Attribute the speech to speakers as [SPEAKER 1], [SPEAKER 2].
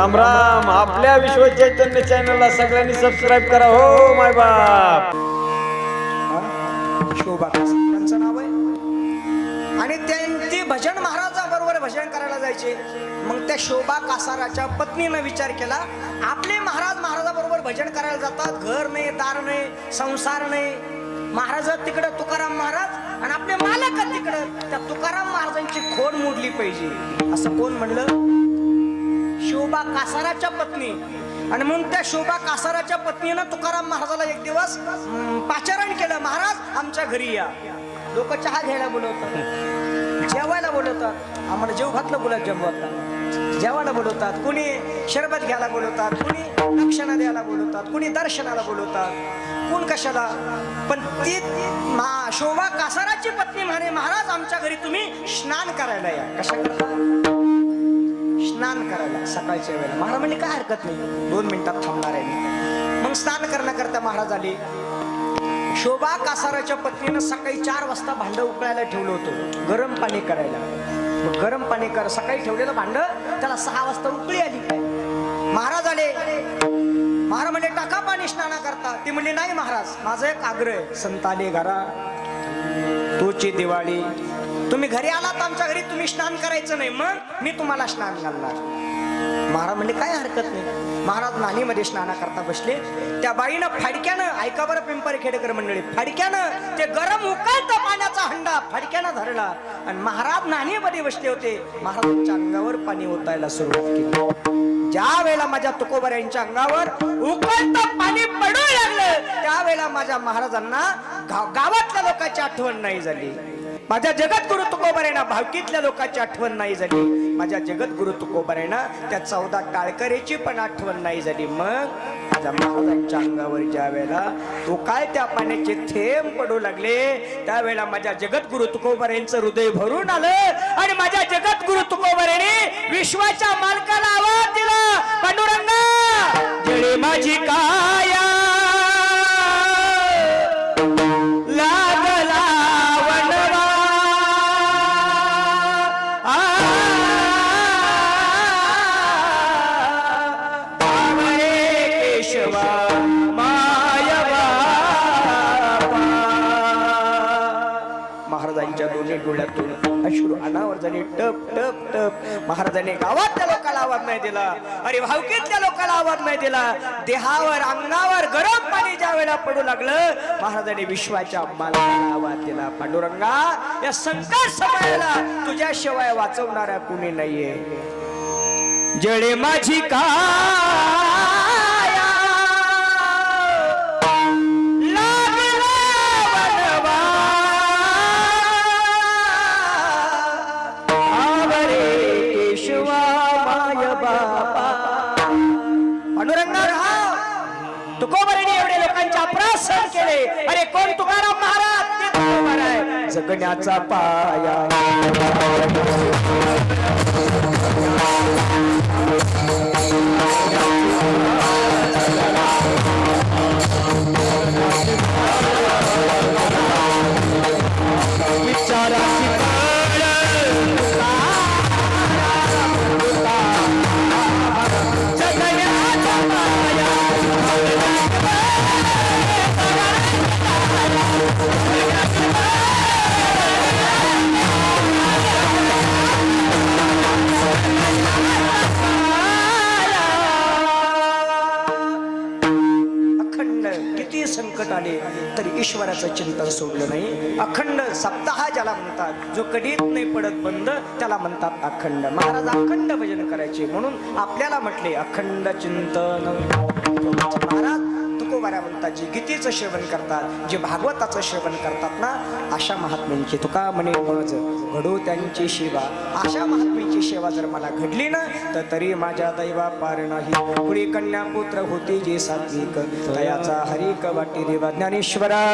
[SPEAKER 1] राम राम. आपल्या विश्व चैतन्य चॅनलला सगळ्यांनी सबस्क्राईब करा. हो माय बाप.
[SPEAKER 2] शोभा. त्यांचं नाव आहे? आणि त्यांची भजन महाराजाबरोबर भजन करायला जायचे. मग त्या शोभा कासाराच्या पत्नीनं विचार केला. आपले महाराज महाराजाबरोबर भजन करायला जातात. घर नाही दार नाही संसार नाही. महाराज तिकडं तुकाराम महाराज आणि आपले मालक तिकडं. त्या तुकाराम महाराजांची खोड मोडली पाहिजे. असं कोण म्हणलं? शोभा कासाराच्या पत्नी. आणि म्हणून त्या शोभा कासाराच्या पत्नीनं तुकाराम महाराजाला एक दिवस पाचारण केलं महाराज आमच्या घरी या. लोक चहा घ्यायला बोलवतात. जेवायला बोलवतात. आम्हाला जेव घातलं बोलत जेवतात जेवायला बोलवतात. कुणी शरबत घ्यायला बोलवतात कुणी दक्षिणा द्यायला बोलवतात कुणी दर्शनाला बोलवतात. कोण कशाला? पण ती मा शोभा कासाराची पत्नी म्हणे महाराज आमच्या घरी तुम्ही स्नान करायला या. कशा करता स्नान करायला सकाळच्या वेळेला. महाराज म्हणले काय हरकत नाही. दोन मिनिटात थांबणार आहे मग स्नान करण्याकरता महाराज आले. शोभा कासाराच्या पत्नीनं सकाळी चार वाजता भांडं उकळायला ठेवलं होतं. गरम पाणी करायला. मग गरम पाणी कर सकाळी ठेवलेलं भांडं त्याला सहा वाजता उकळी आली. काय महाराज आले. महाराज म्हणले टाका पाणी स्नाना करता ती म्हणली नाही महाराज माझा एक आग्रह संताले घरा. तोची दिवाळी तुम्ही घरी आलात आमच्या घरी तुम्ही स्नान करायचं नाही. मग मी तुम्हाला स्नान घालणार. महाराज म्हणले काय हरकत नाही. महाराज नाणीमध्ये स्नाना करता बसले. त्या बाईनं फाडक्यानं ऐका बरं पिंपरी खेडेकर मंडळी फाडक्यानं ते गरम उकळता पाण्याचा हंडा फाडक्यानं धरला आणि महाराज नाणीमध्ये बसले होते. महाराजांच्या अंगावर पाणी ओतायला सुरुवात केली. ज्या वेळेला माझ्या तुकोबर यांच्या अंगावर उकळता पाणी पडू लागलं त्यावेळेला माझ्या महाराजांना गाव- गावातल्या लोकांची आठवण नाही झाली. माझ्या जगद्गुरु तुकोबरेना भावकीतल्या लोकांची आठवण नाही झाली. माझ्या जगद्गुरु तुकोबरेना त्या चौदा काळकरेची पण आठवण नाही झाली. मग माझ्या महाराजांच्या अंगावर ज्या वेळेला तो काय त्या पाण्याचे थेंब पडू लागले त्यावेळेला माझ्या जगद्गुरु तुकोबरेंचं हृदय भरून आलं आणि माझ्या जगद्गुरु तुकोबरेने विश्वाच्या मालकाला आवाज दिला. पांडुरंगा जळी माझी काया महाराजांच्या दोन्ही डोळ्यातून. अश्रू अनावर झाले टप टप टप. महाराजांनी गावातल्या लोकांना आवाज नाही दिला. अरे भावकीतल्या लोकांना आवाज नाही दिला. देहावर अंगावर गरम पाणी ज्या वेळेला पडू लागलं महाराजांनी विश्वाच्या मालकाला आवाज दिला. पांडुरंगा या संकट समयाला तुझ्याशिवाय वाचवणारा कुणी नाहीये. जडे माझी का अपराध सहन केले. अरे कोण तुकाराम महाराज? ते तुकोबर जगण्याचा पाया. किती संकट आले तरी ईश्वराचं चिंतन सोडलं नाही. अखंड सप्ताह ज्याला म्हणतात जो कधीच नाही पडत बंद त्याला म्हणतात अखंड. महाराज अखंड भजन करायचे म्हणून आपल्याला म्हटले अखंड चिंतन. महाराज तुकोबाऱ्या म्हणतात जे गीतेचं सेवन करतात जे भागवताचं सेवन करतात ना अशा महात्म्यांची तुका म्हणे मज घडू त्यांची सेवा. अशा महात्म्यांची सेवा जर मला घडली ना तर तरी माझ्या दैवा पार नाही. पुढे कन्या पुत्र होते जे सात्विक दयाचा हरिक वाटी देवा ज्ञानेश्वरा.